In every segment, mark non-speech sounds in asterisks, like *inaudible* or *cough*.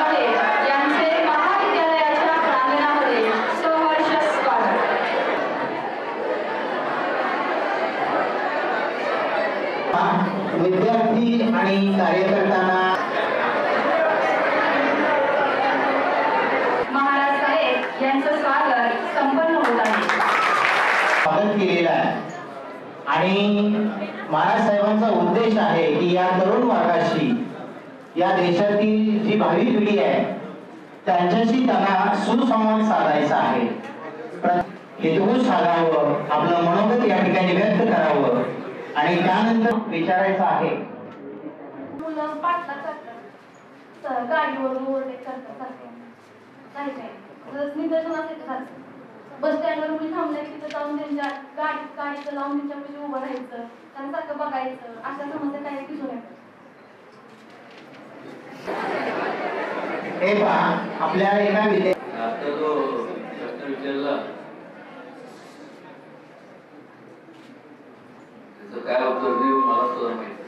आहे यांचे महाविद्यालयाच्या प्रांगणामध्ये सहर्ष स्वागत विद्यार्थी आणि कार्यकर्त्यांना महाराज साहेब यांचं स्वागत संपन्न होत आहे. स्वागत केलेलं आहे. आणि महाराज साहेबांचा उद्देश आहे की या तरुण वर्गाशी या देशातील जी भावी पिढी आहे त्यांच्याशी त्यांना सुसंवाद साधायचा आहे. हेतुभूत साधावं आपलं मनोगत या ठिकाणी व्यक्त आणि त्यानंतर विचारायचं आहे. मुलं करतात. गाडीवरून ओव्हरटेक करतात सारखे. काही काही जर निदर्शन असेल सारखं. बस स्टँडवर मुली थांबल्या तिथं जाऊन त्यांच्या गाडी गाडीचं लावून त्यांच्यापाशी उभं राहायचं. त्यांच्यासारखं बघायचं. अशा समस्या काही दिसून येतात हे पहा आपल्या एका विद्या आता जो प्रश्न विचारला त्याचं काय उत्तर देऊ मला सुद्धा माहिती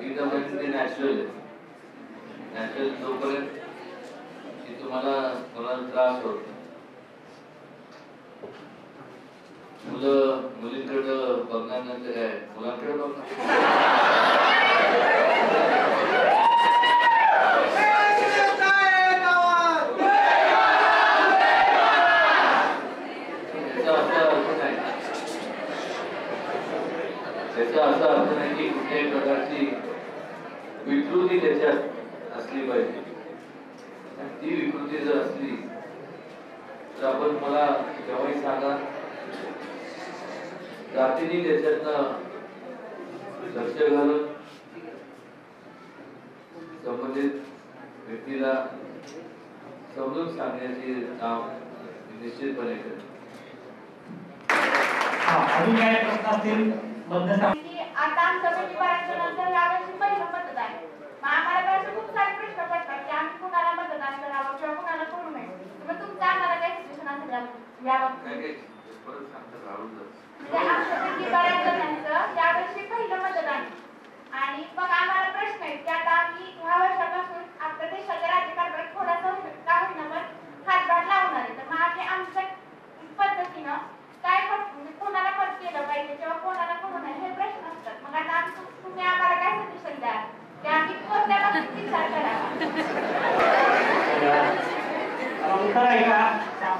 मी तर म्हणते ते नॅचरल नॅचरल जोपर्यंत की तुम्हाला कोणाला त्रास होत नाही. मुलं मुलींकडे बघण्यानंतर नंतर काय? मुलांकडे बघणार त्याचा असा अर्थ नाही की कुठल्याही प्रकारची विकृती त्याच्यात असली पाहिजे. आणि ती विकृती जर असली तर आपण मला केव्हाही सांगा जातीने त्याच्यातनं लक्ष घालून संबंधित व्यक्तीला समजून सांगण्याचे काम निश्चितपणे करेन. अजून काय प्रश्न असतील बद्दल की आता आमच्या मुली बऱ्याचशा नंतर यावर्षी पहिलं मतदान आहे. मग आम्हाला बरेचसे खूप सारे प्रश्न पडतात की आम्ही कुणाला कुणाला करू नये मग तुमचं आम्हाला काय सिच्युएशन असेल या- बाबतीत काय परत सांगतात जात म्हणजे जणांचं यावर्षी पहिलं मतदान. आणि मग आम्हाला प्रश्न आहे की आता आम्ही ह्या वर्षापासून आपल्या देशाच्या राज्यकारभारात थोडासा का होईना पण हातभार लावणार आहे. तर मग आम्ही आमच्या पद्धतीनं काय म्हणजे कोणाला मत केलं पाहिजे किंवा कोणाला करू नये हे प्रश्न असतात मग आता आम्ही तु- तुम्ही आम्हाला काय सजेशन द्या की आम्ही कोणत्या बाबतीत विचार करावा उत्तर आहे का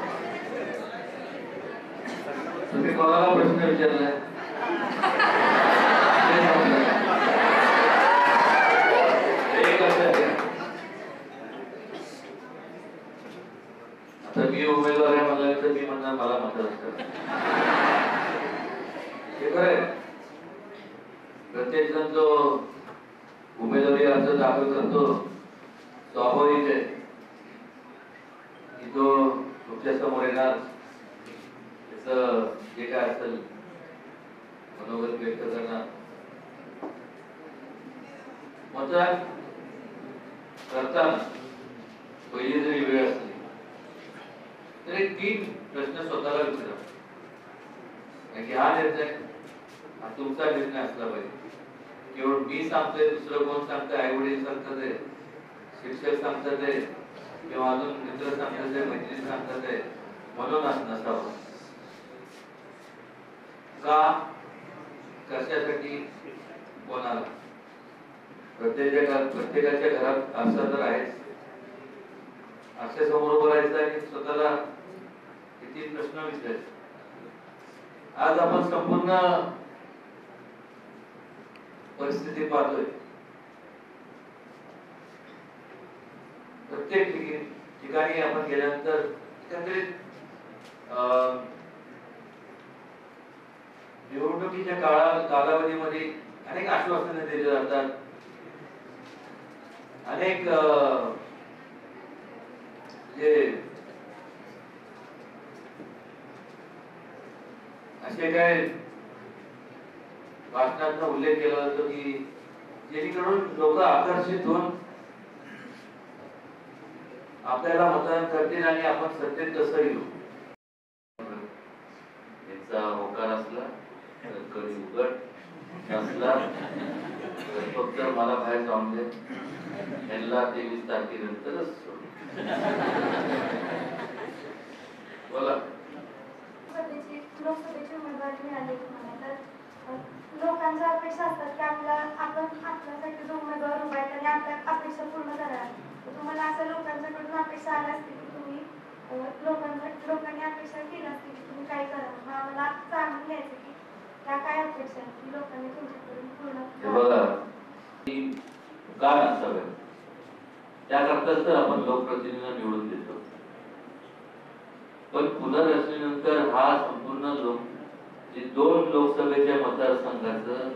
तुम्ही कोणाला प्रश्न विचारलाय ते सांगा. एक असं आहे. आता मी उमेदवार आहे मला तर मी म्हणणार मला मतदान करा हे खरं आहे प्रत्येक जण जो उमेदवारी अर्ज दाखल करतो. स्वाभाविक आहे. की तो तुमच्यासमोर येणार. त्याचं जे काय असेल मनोगत व्यक्त करणार. मतदान करताना पहिली जरी वेळ असली तरी तीन प्रश्न स्वतःला विचारा. की हा निर्णय हा तुमचा निर्णय असला पाहिजे. केवळ मी सांगतोय दुसरं कोण सांगतंय आई वडील सांगतात आहे, शिक्षक सांगतात आहे, किंवा अजून मित्र सांगतात आहे, मैत्रीण सांगतात आहे, म्हणून असं नसावं. का? कशासाठी? कोणाला? प्रत्येकाच्या प्रत्येकाच्या घरात असं तर आहेच. असे समोर बोलायचं आणि स्वतःला किती प्रश्न विचारायचे. आज आपण संपूर्ण परिस्थिती पाहतोय. प्रत्येक ठिकाणी आपण गेल्यानंतर एकंदरीत अं, निवडणुकीच्या काळा कालावधीमध्ये अनेक आश्वासने दिली जातात. अनेक अं, जे असे काय भाषणाचा उल्लेख केला जातो की जेणेकरून लोक आकर्षित होऊन आपल्याला मतदान करतील आणि आपण सत्तेत कसं येऊ? याचा होकार असला तर कधी उघड नसला तर फक्त मला बाहेर जाऊन दे. यांना तेवीस तारखेनंतरच बोला. सध्याची लोकसभेची उमेदवारी तुम्हाला. तर लोकांच्या अपेक्षा असतात की आपला आपण आपल्यासाठी जो उमेदवार उभा आहे त्याने आपल्या अपेक्षा पूर्ण कराव्या तर तुम्हाला असं लोकांच्याकडून अपेक्षा आल्या असतील की तुम्ही लोकांच्या लोकांनी अपेक्षा केली असतील की तुम्ही काय करा. मग आम्हाला जाणून घ्यायचं की त्या काय अपेक्षा आहेत की लोकांनी तुमच्याकडून पूर्ण बघा की त्याकरताच तर आपण लोकप्रतिनिधींना निवडून देतो. पण पुनर्रचनेनंतर हा संपूर्ण लोक जे दोन लोकसभेच्या मतदारसंघाचं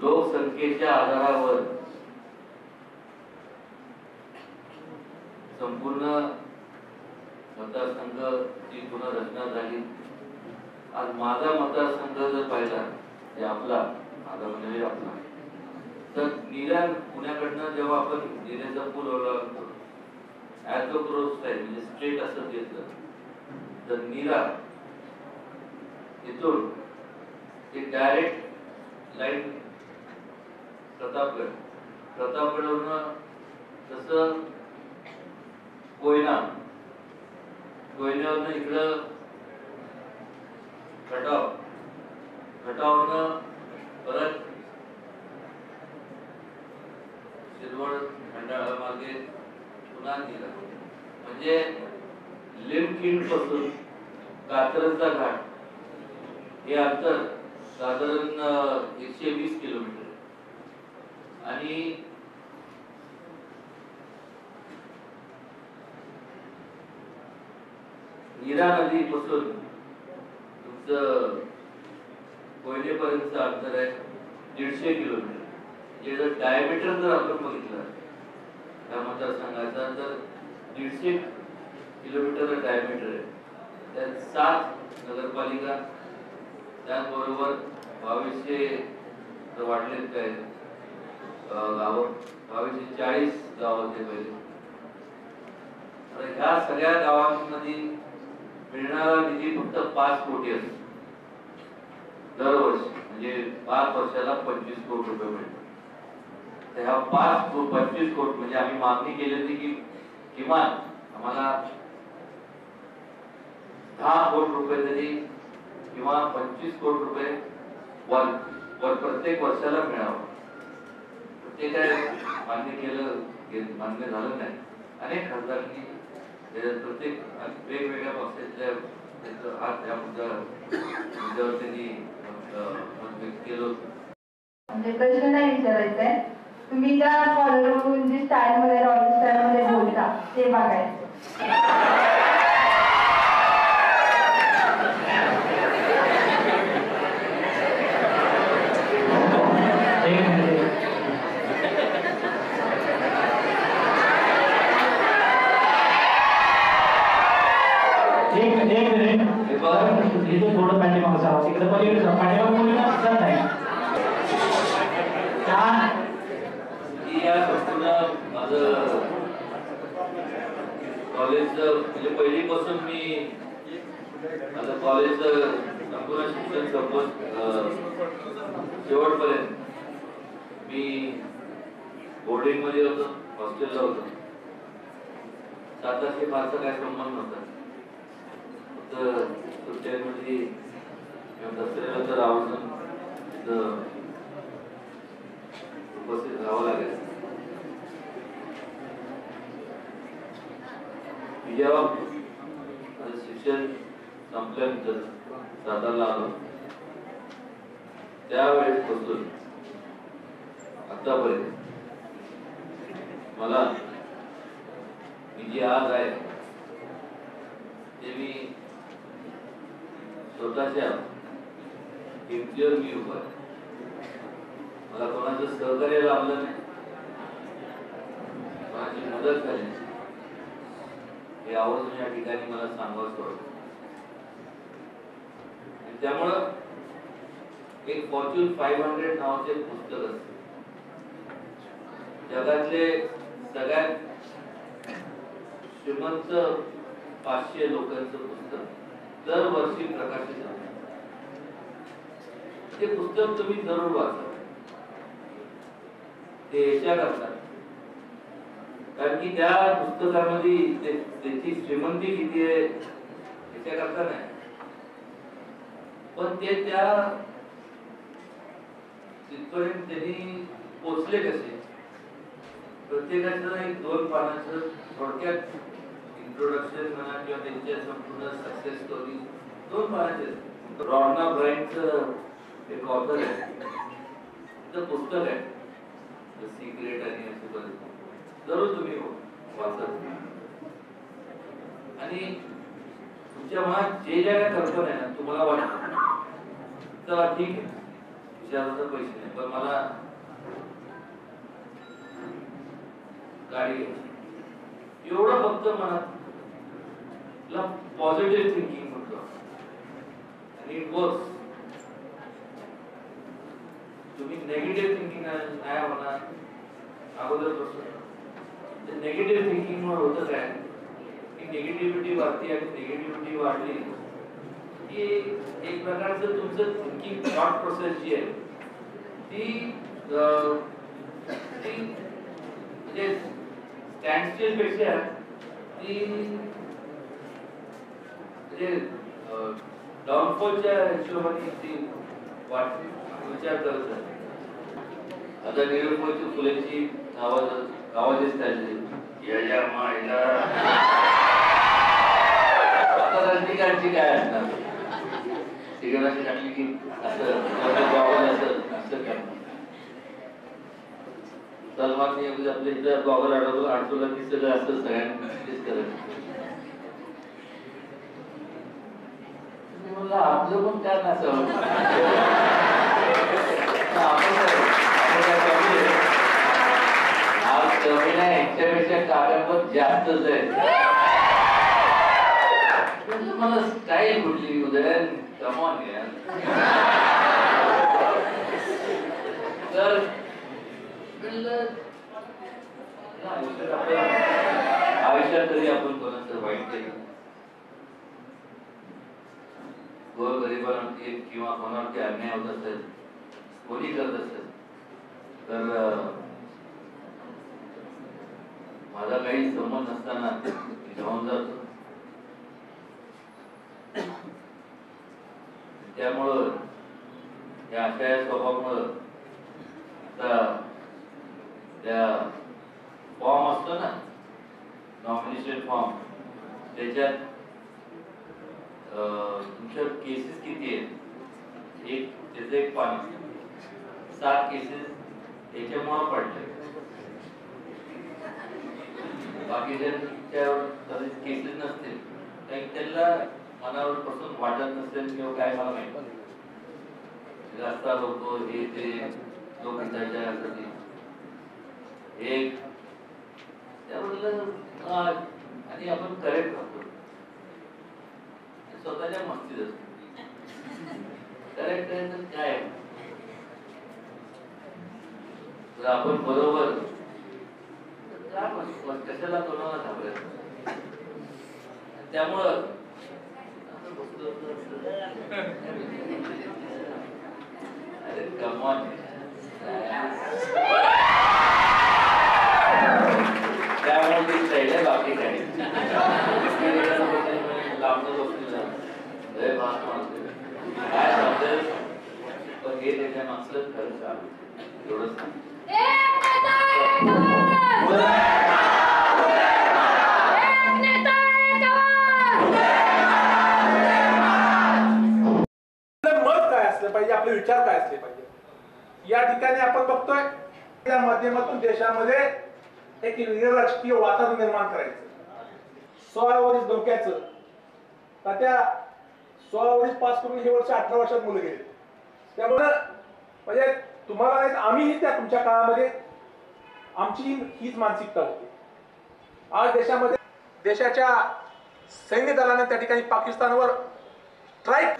लोकसंख्येच्या आधारावर संपूर्ण मतदारसंघाची पुनर्रचना झाली. आज माझा मतदारसंघ जर पाहिला ते आपला माझा म्हणजे आपला. तर नीरा पुण्याकडनं जेव्हा आपण नीरेचा पूल ओलांडतो ॲज अ क्रॉस म्हणजे स्ट्रेट असं घेतलं तर निरा इथून ते डायरेक्ट लाईन प्रतापगड. प्रतापगडवरून तसं कोयना. कोयन्यावरनं इकडं खटाव. खटावरनं परत शिरवड खंडाळा मागे पुन्हा गेला. म्हणजे लिमखिंडपासून कात्रजचा घाट. हे अंतर साधारण एकशे वीस किलोमीटर आणि नीरा नदी पासून तुमचं कोयनेपर्यंतचं अंतर आहे दीडशे किलोमीटर. म्हणजे जर डायमीटर जर आपण बघितलं त्या मतदारसंघाचा तर दीडशे किलोमीटर डायमीटर आहे. त्यात सात नगरपालिका त्याचबरोबर बावीसशे तर वाढलेत काय? गावं. बावीसशे चाळीस गाव होते पहिले. ह्या सगळ्या गावांमध्ये मिळणारा निधी फक्त पाच कोटी असतो. दरवर्षी. म्हणजे पाच वर्षाला पंचवीस कोटी रुपये मिळतात. तर ह्या पाच पंचवीस कोटी म्हणजे आम्ही मागणी केली होती की किमान आम्हाला दहा कोटी रुपये तरी किंवा पंचवीस कोटी रुपये वर वर प्रत्येक वर्षाला मिळावं. ते काय मान्य केलं मान्य झालं नाही. अनेक खासदारांनी प्रत्येक वेगवेगळ्या पक्षातल्या त्यांचं हात या मुद्दा मुद्द्यावर त्यांनी मत व्यक्त केलं होतं. म्हणजे प्रश्न नाही विचारायचा आहे तुम्ही ज्या कॉलरवरून जी स्टाईल मध्ये रॉयल स्टाईल मध्ये बोलता ते बघायचं एक मिनिट थोडं पाठीमागं जावं तिकडे पलीकडे जावं पाठीमागं मुलींना नाही त्या या माझं कॉलेजचं म्हणजे पहिलीपासून मी माझं कॉलेजचं संपूर्ण शिक्षण संपत शेवटपर्यंत मी बोर्डिंगमध्ये होतो हॉस्टेलला होतो. सातारशी फारसा काय संबंध नव्हता. तर सुट्ट्यांमध्ये दसऱ्याला तर आवर्जून तिथं उपस्थित राहावं लागेल. मी शिक्षण संपल्यानंतर सातारला आलो. त्यावेळेस पासून आतापर्यंत मला मी जे आज आहे ते मी स्वतःच्या किमतीवर मी उभा मला कोणाचं सहकार्य लाभलं नाही. कोणाची मदत झाली हे आवर्जून या ठिकाणी मला सांगावंच वाटतं त्यामुळं एक फॉर्च्यून फाईव्ह हंड्रेड नावाचे पुस्तक असते. जगातले सगळ्यात श्रीमंत पाचशे लोकांचं पुस्तक. दरवर्षी प्रकाशित होतं ते पुस्तक तुम्ही जरूर वाचा. ते याच्या करतात. कारण की त्या पुस्तकामध्ये त्याची श्रीमंती किती आहे याच्या करता नाही. पण ते त्या तिथपर्यंत त्यांनी पोचले कसे? प्रत्येकाचं एक दोन पानाचं थोडक्यात इंट्रोडक्शन म्हणा किंवा त्यांच्या संपूर्ण सक्सेस स्टोरी दोन पाहायचे रॉना ब्रँडच एक ऑथर आहे. तर पुस्तक आहे. द सिक्रेट आणि असे बरेच जरूर तुम्ही वाचत आणि तुमच्या मनात जे ज्या काही कल्पना आहे ना तुम्हाला वाटतं. चला ठीक आहे. विचारायचं पैसे नाही पण मला गाडी घ्यायची. एवढं फक्त मनात पॉझिटिव्ह थिंकिंग म्हणतो आणि इट वर्क्स तुम्ही नेगेटिव्ह थिंकिंग नाही होणार. अगोदर कसं नेगेटिव्ह थिंकिंग मुळे होतं काय? की निगेटिव्हिटी वाढते आणि निगेटिव्हिटी वाढली. की एक प्रकारचं तुमचं थिंकिंग थॉट प्रोसेस जी आहे ती अं, ती म्हणजे पेक्षा ती म्हणजे डाऊनफॉलच्या हिशोबाने ती वाटते विचार करत आहे आता निरंफळची फुलांची आवाज आवाजच त्याचे या या मायला. आता रजनीकांतची काय असणार? सिगारेट टाकली की असं आवाज असं असं काय? सलमान आपल्या इथं गॉगल अडवलं अडचवलं की सगळं असं सगळ्यांनीच करत मी म्हणलं आपलं पण काय नसावं? *laughs* आज कमी नाही यांच्यापेक्षा कागदपत्र जास्तच आहे. तुम्हाला स्टाईल कुठली उदयन? कमॉन तर आयुष्यात कधी आपण कोणाचं वाईट केलं? गोरगरिबांवरती किंवा कोणावरती अन्याय होत असेल कोणी करत असेल तर माझा काही संबंध नसताना घेऊन जातो. त्यामुळं या अशा या स्वभावामुळं आता त्या फॉर्म असतो ना नॉमिनेशन फॉर्म त्याच्यात अं, तुमच्या केसेस किती आहेत एक त्याचं एक पान सात केसेस याच्यामुळं पडले बाकीच्या केसेस नसतील काही त्यांना मनावर पासून वाटत नसेल किंवा काय मला माहीत रस्ता रोको हे ते लोक त्याच्यासाठी एक त्याबद्दल आणि आपण करेक्ट राहतो स्वतःच्या मस्तीत असतो. करेक्ट आहे तर काय? आहे? आपण बरोबर का बस- कशाला कोणाला घाबरायचं त्यामुळं. अरे कमॉन त्यामुळे ती आहे बाकी काही. लांबच बसलेलं लय भास माणसं. काय समजेल पण हे त्याच्या मागचं खरं चालू एवढंच सांगतो. आपलं विचार काय असले पाहिजे. या ठिकाणी आपण बघतोय या माध्यमातून देशामध्ये एक राजकीय वातावरण निर्माण करायचं. सोळा वरीस डोक्याचं तर त्या सोळा वरीस पास करून हे वर्ष अठरा वर्षात मुलं गेले. त्यामुळं म्हणजे तुम्हाला आम्हीही त्या तुमच्या काळामध्ये आमची हीच मानसिकता होती. आज देशामध्ये देशाच्या सैन्य दलाने त्या ठिकाणी पाकिस्तानवर स्ट्राईक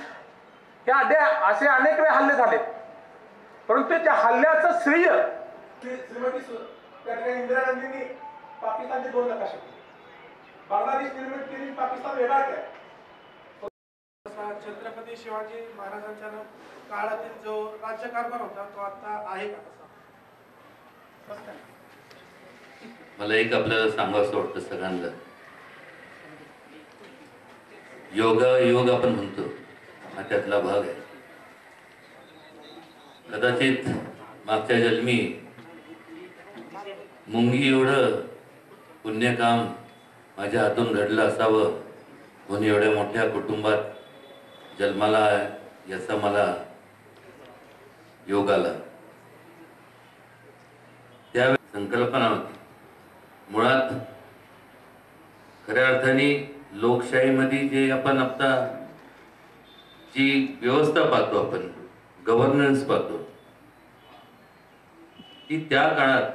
ह्या अद्या असे अनेक वेळ हल्ले झाले. परंतु त्या हल्ल्याचं श्रेय इंदिरा गांधींनी पाकिस्तानचे दोन नकाशे केले. बांगलादेश निर्मित केली पाकिस्तान वेगळा केला. असा छत्रपती शिवाजी महाराजांच्या काळातील जो राज्यकारभार होता तो आता आहे का? मला एक आपल्याला सांगावंसं वाटतं सगळ्यांना. योगा योग आपण म्हणतो. हा त्यातला भाग आहे. कदाचित मागच्या जन्मी मुंगी एवढं पुण्यकाम माझ्या हातून घडलं असावं म्हणून एवढ्या मोठ्या कुटुंबात जन्माला याचा मला योग आला. त्या संकल्पना होती. मुळात खऱ्या अर्थाने लोकशाहीमध्ये जे आपण आता जी व्यवस्था पाहतो आपण गव्हर्नन्स पाहतो ती त्या काळात